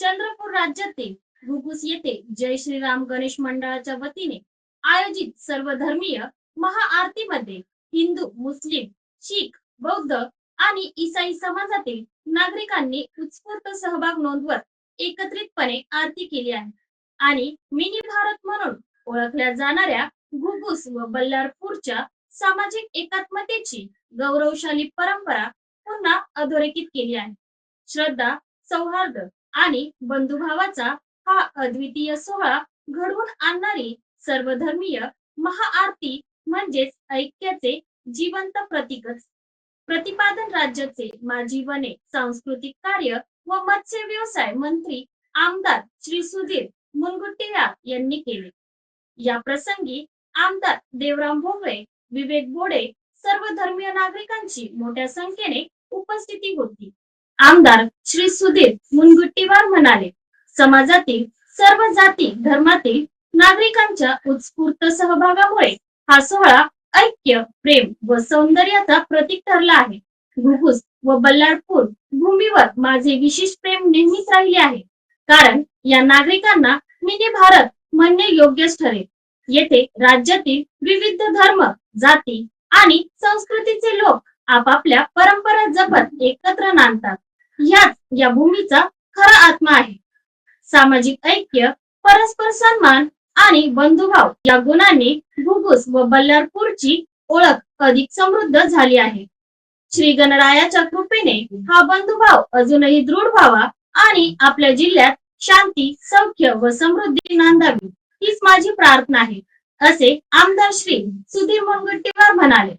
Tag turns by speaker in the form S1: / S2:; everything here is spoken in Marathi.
S1: चंद्रपूर राज्यातील घुगुस येथे जय श्रीराम गणेश मंडळाच्या वतीने आयोजित सर्वधर्मीय महाआरतीमध्ये हिंदू मुस्लिम शीख बौद्ध आणि इसाई समाजातील नागरिकांनी उत्स्फूर्त सहभाग नोंदवत एकत्रितपणे आरती केली आहे. आणि मिनी भारत म्हणून ओळखल्या जाणाऱ्या घुगुस व बल्लारपूरच्या सामाजिक एकात्मतेची गौरवशाली परंपरा पुन्हा अधोरेखित केली आहे. श्रद्धा सौहार्द आणि बंधुभावाचा हा अद्वितीय सोहळा घडवून आणणारी सर्वधर्मीय महाआरती म्हणजेच ऐक्याचे जिवंत प्रतीकच. प्रतिपादन राज्याचे माजी वने सांस्कृतिक कार्य व मत्स्य व्यवसाय मंत्री आमदार श्री सुधीर मुनगुट्टीवार यांनी केले. या प्रसंगी आमदार देवराम भोंगळे विवेक बोडे सर्व धर्मीय नागरिकांची मोठ्या संख्येने उपस्थिती होती. आमदार श्री सुधीर मुनगुट्टीवार म्हणाले समाजातील सर्व जाती धर्मातील नागरिकांच्या उत्स्फूर्त सहभागामुळे हा सोहळा ऐक्य प्रेम व सौंदर्याचा प्रतीक ठरला आहे. घुगुस व बल्लारपूर भूमीवर माझे विशेष प्रेम नेहमीच राहिले आहे. कारण या नागरिकांना मिनी भारत म्हणणे योग्यच ठरेल. येथे राज्यातील विविध धर्म जाती आणि संस्कृतीचे लोक आपापल्या परंपरा जपत एकत्र नांदतात. ह्याच या भूमीचा खरा आत्मा आहे. सामाजिक ऐक्य परस्पर सन्मान आणि बंधुभाव या गुणांनी घुगुस व बल्लारपूरची ओळख अधिक समृद्ध झाली आहे. श्री गणरायाच्या कृपेने हा बंधुभाव अजूनही दृढ व्हावा आणि आपल्या जिल्ह्यात शांती सौख्य व समृद्धी नांदावी हीच माझी प्रार्थना आहे असे आमदार श्री सुधीर मुनगट्टीवार म्हणाले.